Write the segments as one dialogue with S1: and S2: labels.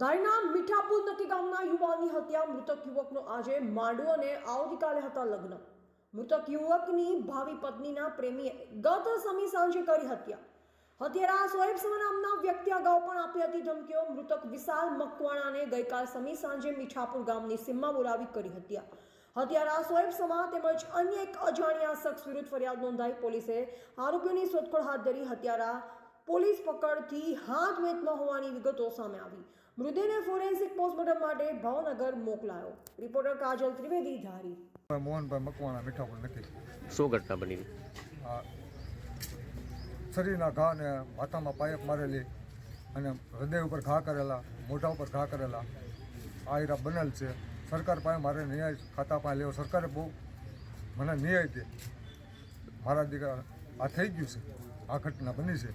S1: ધારીના મીઠાપુર નક્કી ગામના યુવાનની હત્યા મૃતક યુવકનો આજે માંડવો અને આવતીકાલે હતા લગ્ન. મૃતક યુવકની ભાવિ પત્નીના પ્રેમીએ ગત સમી સાંજે કરી હત્યા. હત્યારા સોએબ નામના વ્યક્તિ અગાઉ પણ આપી હતી ધમકીઓ. મૃતક વિશાલ મકવાણાને ગઈકાલ સમી સાંજે મીઠાપુર ગામની સીમમાં બોલાવી કરી હત્યા. હત્યારા સોએબ તેમજ અન્ય એક અજાણ્યા શખ્સ વિરુદ્ધ ફરિયાદ નોંધાઈ. પોલીસે આરોપીઓની શોધખોળ હાથ ધરી હત્યારા પોલીસ પકડથી હાથ વેત ન હોવાની વિગતો સામે આવી. મૃતદેહને ફોરેન્સિક પોસ્ટમોર્ટમ માટે ભાવનગર મોકલાયો. રિપોર્ટર કાજલ ત્રિવેદી ધારી.
S2: મોહનભાઈ મકવાણા મીઠાપુર નથી.
S3: શું ઘટના બની?
S2: શરીરના ઘા ને માથામાં પાયપ મારેલી અને હૃદય ઉપર ઘા કરેલા મોઢા ઉપર ઘા કરેલા આ હીરા બનેલ છે. સરકાર પાસે મારે ન્યાય ખાતા પાસે લેવો. સરકારે બહુ મને ન્યાય દે. મારા દીકરા આ થઈ ગયું છે. આ ઘટના બની છે.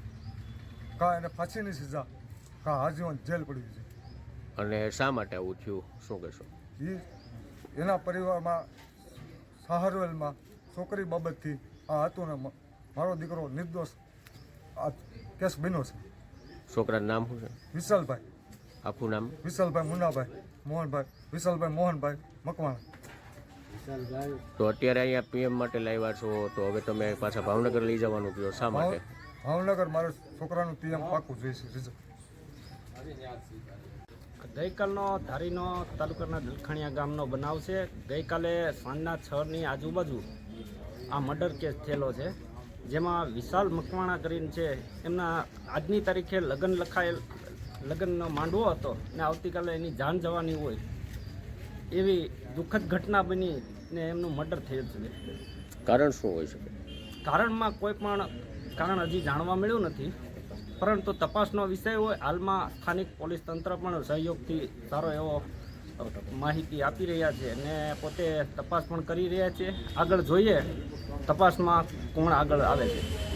S2: કા એને ફાંસીની સજા કા આજીવન જેલ પડ્યું છે.
S3: અને શા માટે આવું થયું? શું કહેશો?
S2: એ એના પરિવારમાં સહારવેલમાં છોકરી બાબતથી આ હતું ને મારો દીકરો નિર્દોષ આ કેસ બન્યો છે.
S3: છોકરાનું નામ શું છે?
S2: વિશાલભાઈ.
S3: આખું નામ?
S2: વિશાલભાઈ મુન્નાભાઈ મોહનભાઈ વિશાલભાઈ મોહનભાઈ મકવાણા.
S3: તો અત્યારે અહીંયા પીએમ માટે લાવ્યા છો તો હવે તમે પાછા ભાવનગર લઈ જવાનું કહો શા માટે?
S2: ભાવનગર મારા છોકરાનું પીએમ પાકું જોઈશે રિઝલ્ટ
S4: ગઈકાલનો ધારીનો તાલુકાના દલખણિયા ગામનો બનાવ છે. ગઈકાલે સાંજના છની આજુબાજુ આ મર્ડર કેસ થયેલો છે. જેમાં વિશાલ મકવાણા કરીને છે. એમના આજની તારીખે લગ્ન લખાયેલ લગ્નનો માંડવો હતો ને આવતીકાલે એની જાન જવાની હોય એવી દુઃખદ ઘટના બની ને એમનું મર્ડર થયેલ છે.
S3: કારણ શું હોઈ શકે?
S4: કારણમાં કોઈ પણ કારણ હજી જાણવા મળ્યું નથી. પરંતુ તપાસનો વિષય હોય, હાલમાં સ્થાનિક પોલીસ તંત્ર પણ સહયોગથી સારો એવો માહિતી આપી રહ્યા છે અને પોતે તપાસ પણ કરી રહ્યા છે. આગળ જોઈએ, તપાસમાં કોણ આગળ આવે છે.